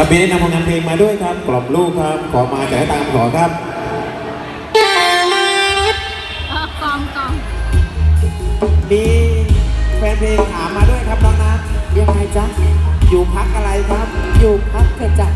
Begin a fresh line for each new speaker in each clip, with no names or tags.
ครับมีได้นำผลงานเพลงมาด้วยครับ กลอบลูกครับ ขอมาแต่ตามขอครับ
กองกอง
มีแฟนเพลงถามมาด้วยครับน้องนะ
ยังไงจ๊ะ
อยู่พักอะไรครับ
อยู่พักเถจ๊ะ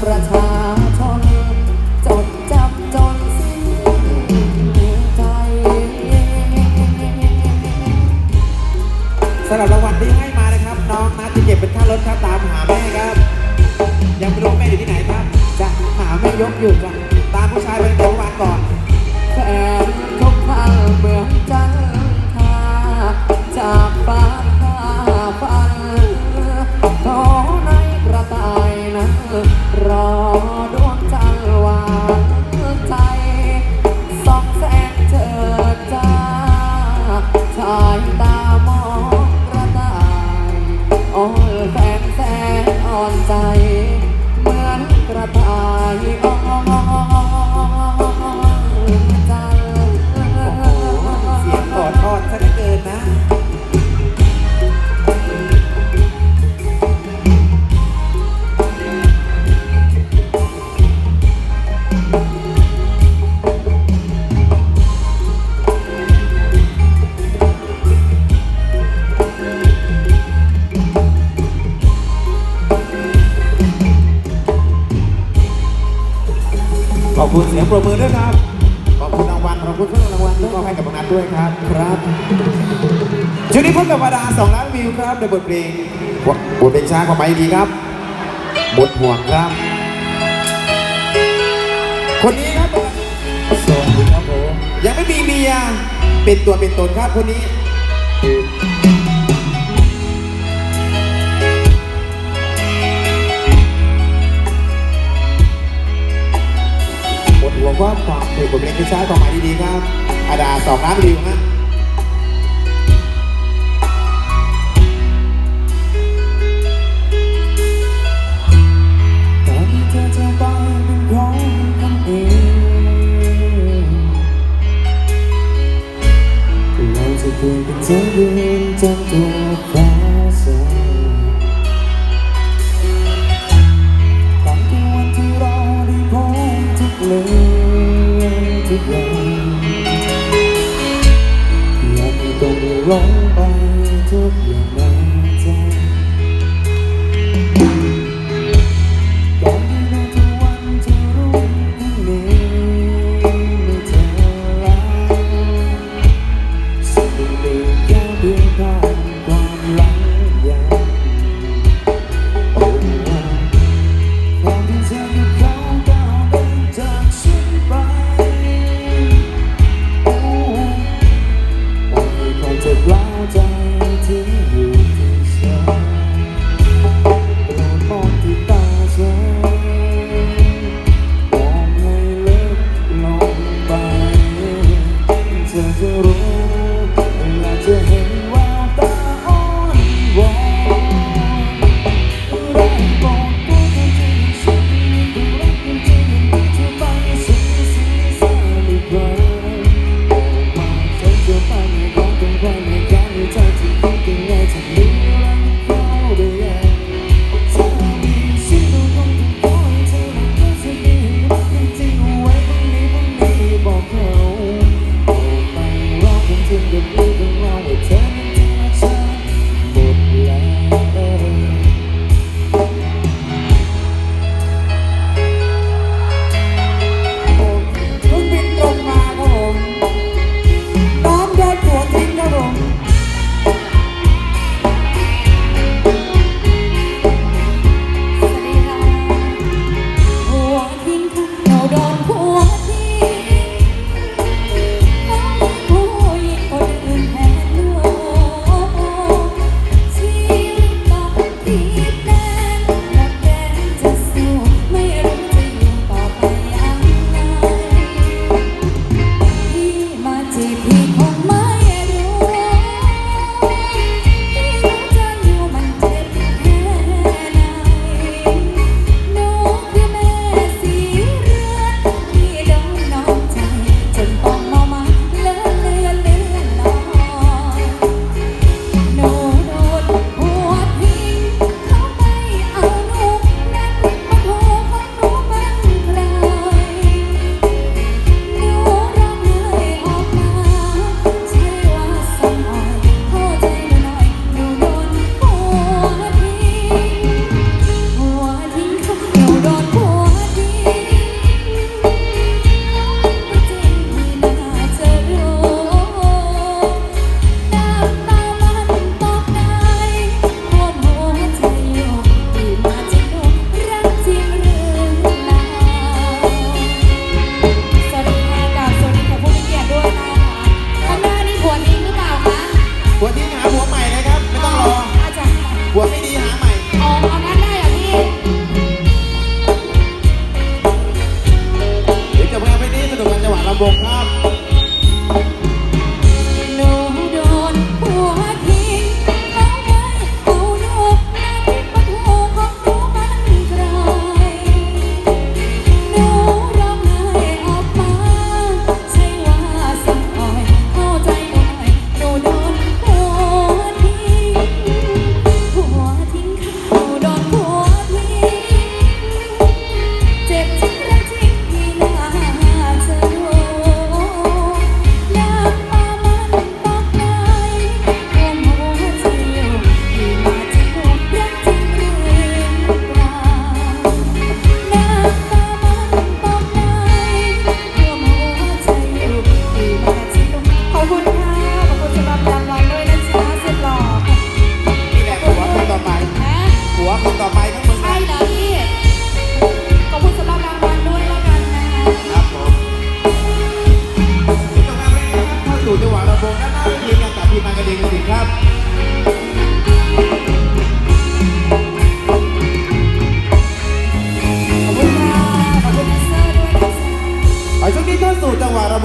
брат อบให้
กับน้องนัทด้วยครับ
ครับ
ชุ
ดนี้
พบกับวาดาสองล้านวิวครับในบทเพลงบทเพลงช้าความหมายดีครับบทห่วงครับ คนนี้ครับ
สวัสดีครับผม
ยังไม่มีเมียเป็นตัวเป็นตนครับคนนี้ หวังว่าความถูกบทเพลงที่ใช้ความหมายดีๆครับ อาดาสองน้ำ
ริมฮะเราจะเปยเป็นเธอ
เองจำตัว
แฟน wrong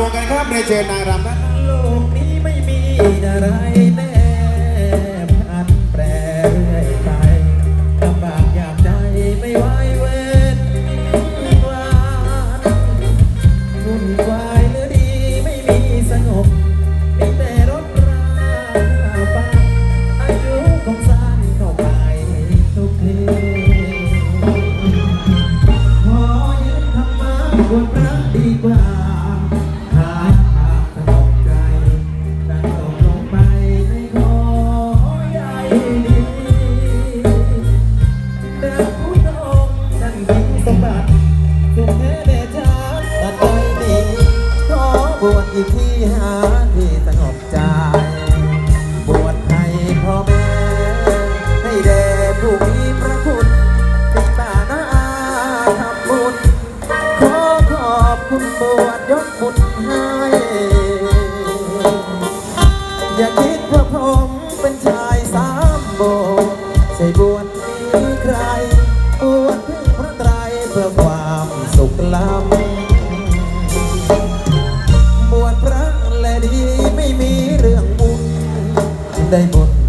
วง
กันค
รับเรี
นเชิ
ญนางรำด้นห
ลก ได้บท